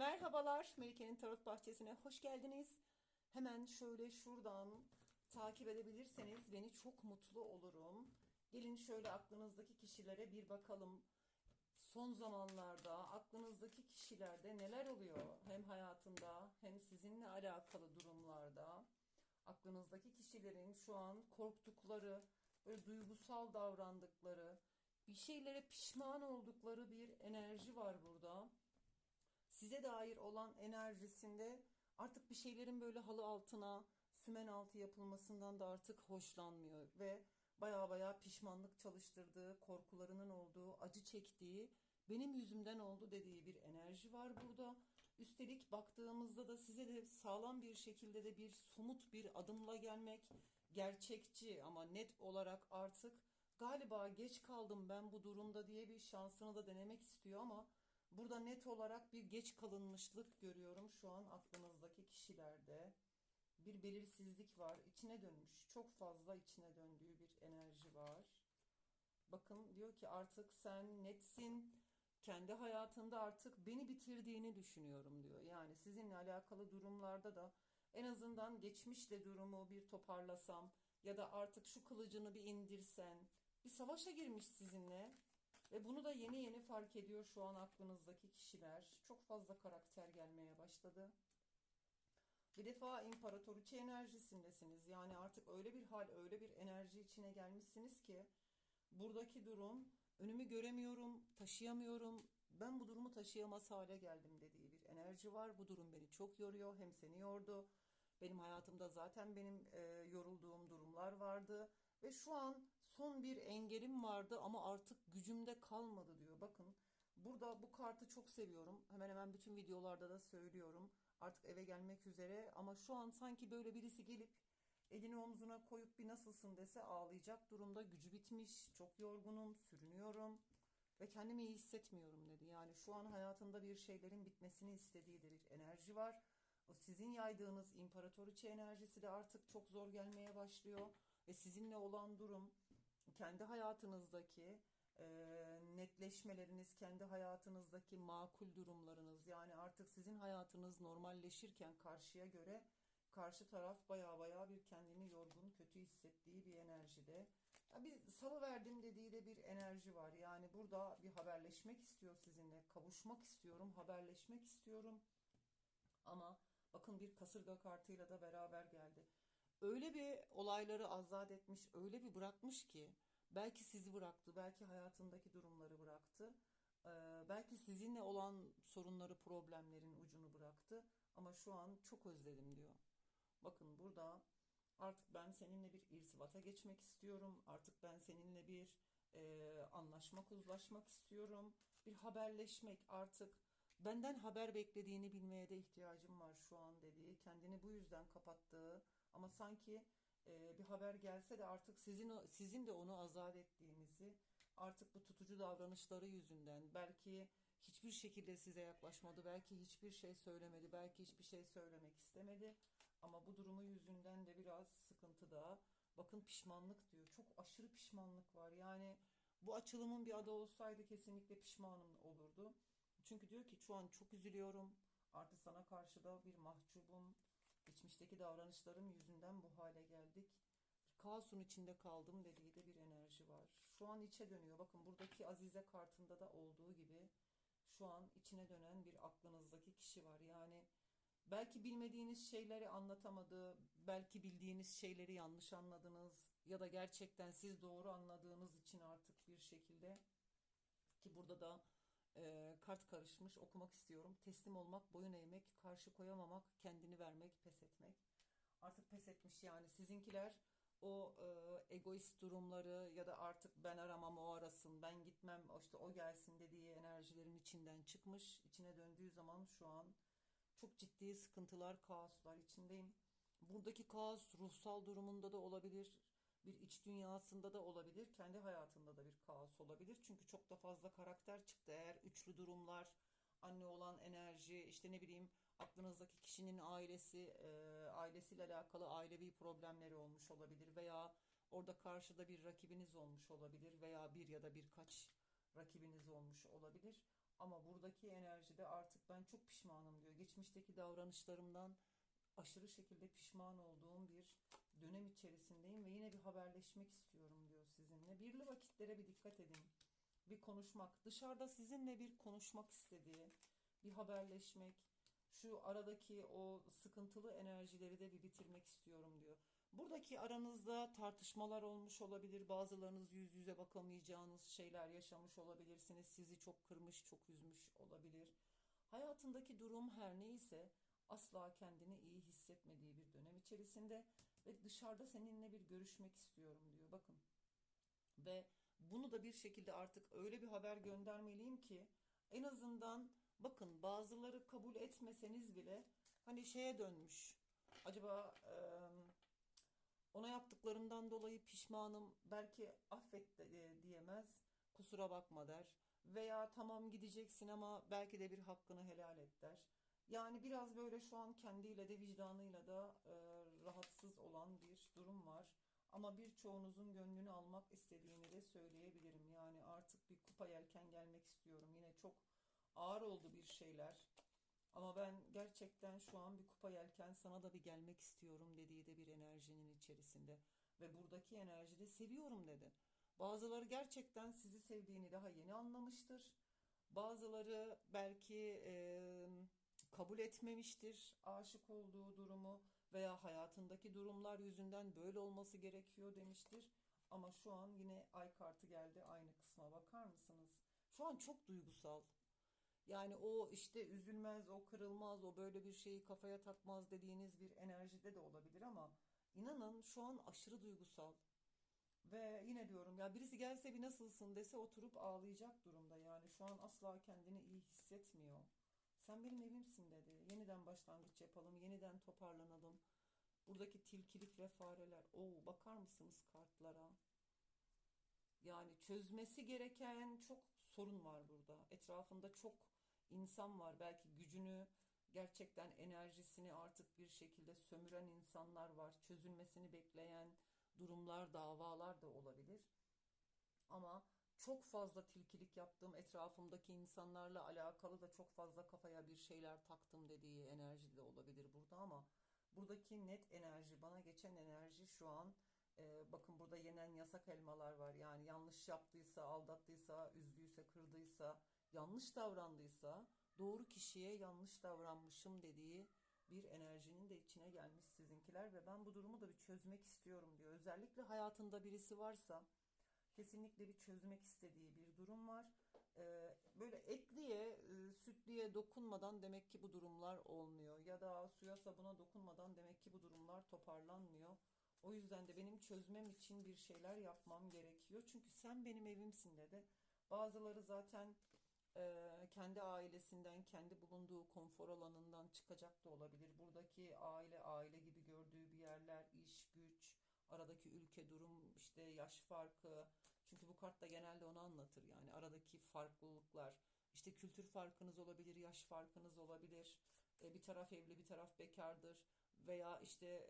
Merhabalar, Melike'nin Tarot Bahçesi'ne hoş geldiniz. Hemen şöyle şuradan takip edebilirseniz beni çok mutlu olurum. Gelin şöyle aklınızdaki kişilere bir bakalım. Son zamanlarda aklınızdaki kişilerde neler oluyor? Hem hayatında hem sizinle alakalı durumlarda. Aklınızdaki kişilerin şu an korktukları, böyle duygusal davrandıkları, bir şeylere pişman oldukları bir enerji var burada size dair olan enerjisinde artık bir şeylerin böyle halı altına, sümen altı yapılmasından da artık hoşlanmıyor ve baya baya pişmanlık çalıştırdığı, korkularının olduğu, acı çektiği, benim yüzümden oldu dediği bir enerji var burada. Üstelik baktığımızda da size de sağlam bir şekilde de bir somut bir adımla gelmek, gerçekçi ama net olarak artık galiba geç kaldım ben bu durumda diye bir şansını da denemek istiyor ama Burada net olarak bir geç kalınmışlık görüyorum şu an aklınızdaki kişilerde. Bir belirsizlik var. içine dönmüş. Çok fazla içine döndüğü bir enerji var. Bakın diyor ki artık sen netsin. Kendi hayatında artık beni bitirdiğini düşünüyorum diyor. Yani sizinle alakalı durumlarda da en azından geçmişle durumu bir toparlasam ya da artık şu kılıcını bir indirsen bir savaşa girmiş sizinle ve bunu da yeni yeni fark ediyor şu an aklınızdaki kişiler. Çok fazla karakter gelmeye başladı. Bir defa imparatoriçe enerjisindesiniz. Yani artık öyle bir hal, öyle bir enerji içine gelmişsiniz ki buradaki durum önümü göremiyorum, taşıyamıyorum. Ben bu durumu taşıyamaz hale geldim dediği bir enerji var. Bu durum beni çok yoruyor. Hem seni yordu. Benim hayatımda zaten benim e, yorulduğum durumlar vardı. Ve şu an son bir engelim vardı ama artık gücümde kalmadı diyor. Bakın burada bu kartı çok seviyorum. Hemen hemen bütün videolarda da söylüyorum. Artık eve gelmek üzere ama şu an sanki böyle birisi gelip elini omzuna koyup bir nasılsın dese ağlayacak durumda. Gücü bitmiş, çok yorgunum, sürünüyorum ve kendimi iyi hissetmiyorum dedi. Yani şu an hayatında bir şeylerin bitmesini istediği de bir enerji var. O sizin yaydığınız imparatoriçe enerjisi de artık çok zor gelmeye başlıyor ve sizinle olan durum kendi hayatınızdaki e, netleşmeleriniz, kendi hayatınızdaki makul durumlarınız yani artık sizin hayatınız normalleşirken karşıya göre karşı taraf baya baya bir kendini yorgun, kötü hissettiği bir enerjide. Ya bir salı verdim dediği de bir enerji var. Yani burada bir haberleşmek istiyor sizinle, kavuşmak istiyorum, haberleşmek istiyorum. Ama bakın bir kasırga kartıyla da beraber öyle bir olayları azat etmiş, öyle bir bırakmış ki belki sizi bıraktı, belki hayatındaki durumları bıraktı. Belki sizinle olan sorunları, problemlerin ucunu bıraktı. Ama şu an çok özledim diyor. Bakın burada artık ben seninle bir irtibata geçmek istiyorum. Artık ben seninle bir e, anlaşmak, uzlaşmak istiyorum. Bir haberleşmek artık benden haber beklediğini bilmeye de ihtiyacım var şu an dediği. Kendini bu yüzden kapattığı ama sanki e, bir haber gelse de artık sizin sizin de onu azat ettiğinizi, artık bu tutucu davranışları yüzünden belki hiçbir şekilde size yaklaşmadı, belki hiçbir şey söylemedi, belki hiçbir şey söylemek istemedi. Ama bu durumu yüzünden de biraz sıkıntı da. Bakın pişmanlık diyor. Çok aşırı pişmanlık var. Yani bu açılımın bir adı olsaydı kesinlikle pişmanım olurdu. Çünkü diyor ki şu an çok üzülüyorum. Artık sana karşı da bir mahcubum. Geçmişteki davranışlarım yüzünden bu hale geldik. Kaosun içinde kaldım dediği de bir enerji var. Şu an içe dönüyor. Bakın buradaki Azize kartında da olduğu gibi şu an içine dönen bir aklınızdaki kişi var. Yani belki bilmediğiniz şeyleri anlatamadı, belki bildiğiniz şeyleri yanlış anladınız ya da gerçekten siz doğru anladığınız için artık bir şekilde ki burada da e, kart karışmış okumak istiyorum. Teslim olmak, boyun eğmek, karşı koyamamak, kendini vermek, pes etmek. Artık pes etmiş yani sizinkiler o e, egoist durumları ya da artık ben aramam o arasın, ben gitmem işte o gelsin dediği enerjilerin içinden çıkmış. İçine döndüğü zaman şu an çok ciddi sıkıntılar, kaoslar içindeyim. Buradaki kaos ruhsal durumunda da olabilir bir iç dünyasında da olabilir, kendi hayatında da bir kaos olabilir. Çünkü çok da fazla karakter çıktı. Durumlar, anne olan enerji, işte ne bileyim aklınızdaki kişinin ailesi, e, ailesiyle alakalı ailevi problemleri olmuş olabilir veya orada karşıda bir rakibiniz olmuş olabilir veya bir ya da birkaç rakibiniz olmuş olabilir. Ama buradaki enerjide artık ben çok pişmanım diyor. Geçmişteki davranışlarımdan aşırı şekilde pişman olduğum bir dönem içerisindeyim ve yine bir haberleşmek istiyorum diyor sizinle. Birli vakitlere bir dikkat edin. Bir konuşmak, dışarıda sizinle bir konuşmak istediği, bir haberleşmek, şu aradaki o sıkıntılı enerjileri de bir bitirmek istiyorum diyor. Buradaki aranızda tartışmalar olmuş olabilir. Bazılarınız yüz yüze bakamayacağınız şeyler yaşamış olabilirsiniz. Sizi çok kırmış, çok üzmüş olabilir. Hayatındaki durum her neyse asla kendini iyi hissetmediği bir dönem içerisinde ve dışarıda seninle bir görüşmek istiyorum diyor. Bakın. Ve bunu da bir şekilde artık öyle bir haber göndermeliyim ki en azından bakın bazıları kabul etmeseniz bile hani şeye dönmüş. Acaba eee, ona yaptıklarımdan dolayı pişmanım belki affet de- e, diyemez kusura bakma der. Veya tamam gideceksin ama belki de bir hakkını helal et der. Yani biraz böyle şu an kendiyle de vicdanıyla da e, rahatsız olan bir durum var. Ama birçoğunuzun gönlünü almak istediğini de söyleyebilirim. Yani artık bir kupa yelken gelmek istiyorum. Yine çok ağır oldu bir şeyler. Ama ben gerçekten şu an bir kupa yelken sana da bir gelmek istiyorum dediği de bir enerjinin içerisinde. Ve buradaki enerjide seviyorum dedi. Bazıları gerçekten sizi sevdiğini daha yeni anlamıştır. Bazıları belki e, kabul etmemiştir aşık olduğu durumu veya hayatındaki durumlar yüzünden böyle olması gerekiyor demiştir. Ama şu an yine ay kartı geldi aynı kısma bakar mısınız? Şu an çok duygusal. Yani o işte üzülmez, o kırılmaz, o böyle bir şeyi kafaya takmaz dediğiniz bir enerjide de olabilir ama inanın şu an aşırı duygusal. Ve yine diyorum ya birisi gelse bir nasılsın dese oturup ağlayacak durumda yani şu an asla kendini iyi hissetmiyor. Sen benim evimsin dedi. Yeniden başlangıç yapalım, yeniden toparlanalım. Buradaki tilkilik ve fareler. Oo bakar mısınız kartlara? Yani çözmesi gereken çok sorun var burada. Etrafında çok insan var. Belki gücünü, gerçekten enerjisini artık bir şekilde sömüren insanlar var. Çözülmesini bekleyen durumlar, davalar da olabilir. Ama çok fazla tilkilik yaptım. Etrafımdaki insanlarla alakalı da çok fazla kafaya bir şeyler taktım dediği enerji de olabilir burada ama buradaki net enerji, bana geçen enerji şu an e, bakın burada yenen yasak elmalar var. Yani yanlış yaptıysa, aldattıysa, üzdüyse, kırdıysa, yanlış davrandıysa doğru kişiye yanlış davranmışım dediği bir enerjinin de içine gelmiş sizinkiler ve ben bu durumu da bir çözmek istiyorum diyor. Özellikle hayatında birisi varsa kesinlikle bir çözmek istediği bir durum var. Ee, böyle etliye, e, sütliye dokunmadan demek ki bu durumlar olmuyor. Ya da suya sabuna dokunmadan demek ki bu durumlar toparlanmıyor. O yüzden de benim çözmem için bir şeyler yapmam gerekiyor. Çünkü sen benim evimsin dedi. Bazıları zaten e, kendi ailesinden, kendi bulunduğu konfor alanından çıkacak da olabilir. Buradaki aile, aile gibi gördüğü bir yerler, iş, güç, aradaki ülke durum, işte yaş farkı. Çünkü bu kart da genelde onu anlatır. Yani aradaki farklılıklar, işte kültür farkınız olabilir, yaş farkınız olabilir. E, bir taraf evli, bir taraf bekardır. Veya işte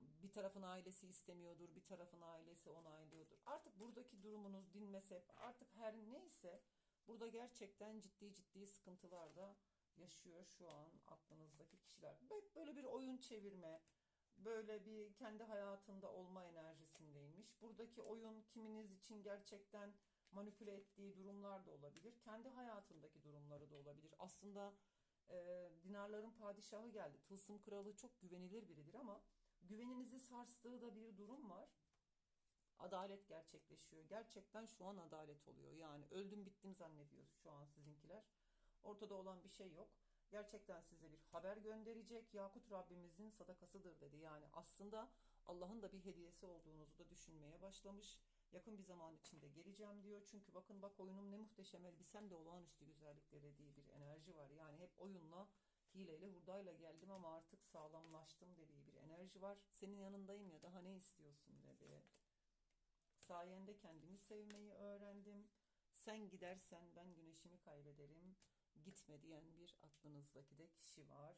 bir tarafın ailesi istemiyordur, bir tarafın ailesi onaylıyordur. Artık buradaki durumunuz, din artık her neyse burada gerçekten ciddi ciddi sıkıntılar da yaşıyor şu an aklınızdaki kişiler. Böyle bir oyun çevirme, böyle bir kendi hayatında olma enerjisindeymiş. Buradaki oyun kiminiz için gerçekten manipüle ettiği durumlar da olabilir. Kendi hayatındaki durumları da olabilir. Aslında e, dinarların padişahı geldi. Tılsım kralı çok güvenilir biridir ama güveninizi sarstığı da bir durum var. Adalet gerçekleşiyor. Gerçekten şu an adalet oluyor. Yani öldüm bittim zannediyor şu an sizinkiler. Ortada olan bir şey yok. Gerçekten size bir haber gönderecek. Yakut Rabbimizin sadakasıdır dedi. Yani aslında Allah'ın da bir hediyesi olduğunuzu da düşünmeye başlamış. Yakın bir zaman içinde geleceğim diyor. Çünkü bakın bak oyunum ne muhteşem elbisem de olağanüstü güzellikleri diye bir enerji var. Yani hep oyunla, hileyle, hurdayla geldim ama artık sağlamlaştım dediği bir enerji var. Senin yanındayım ya daha ne istiyorsun dedi. Sayende kendimi sevmeyi öğrendim. Sen gidersen ben güneşimi kaybederim. Gitme diyen bir aklınızdaki de kişi var.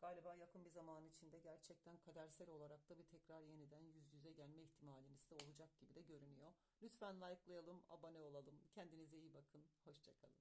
Galiba yakın bir zaman içinde gerçekten kadersel olarak da bir tekrar yeniden yüz yüze gelme ihtimaliniz de olacak gibi de görünüyor. Lütfen likelayalım, abone olalım. Kendinize iyi bakın. Hoşçakalın.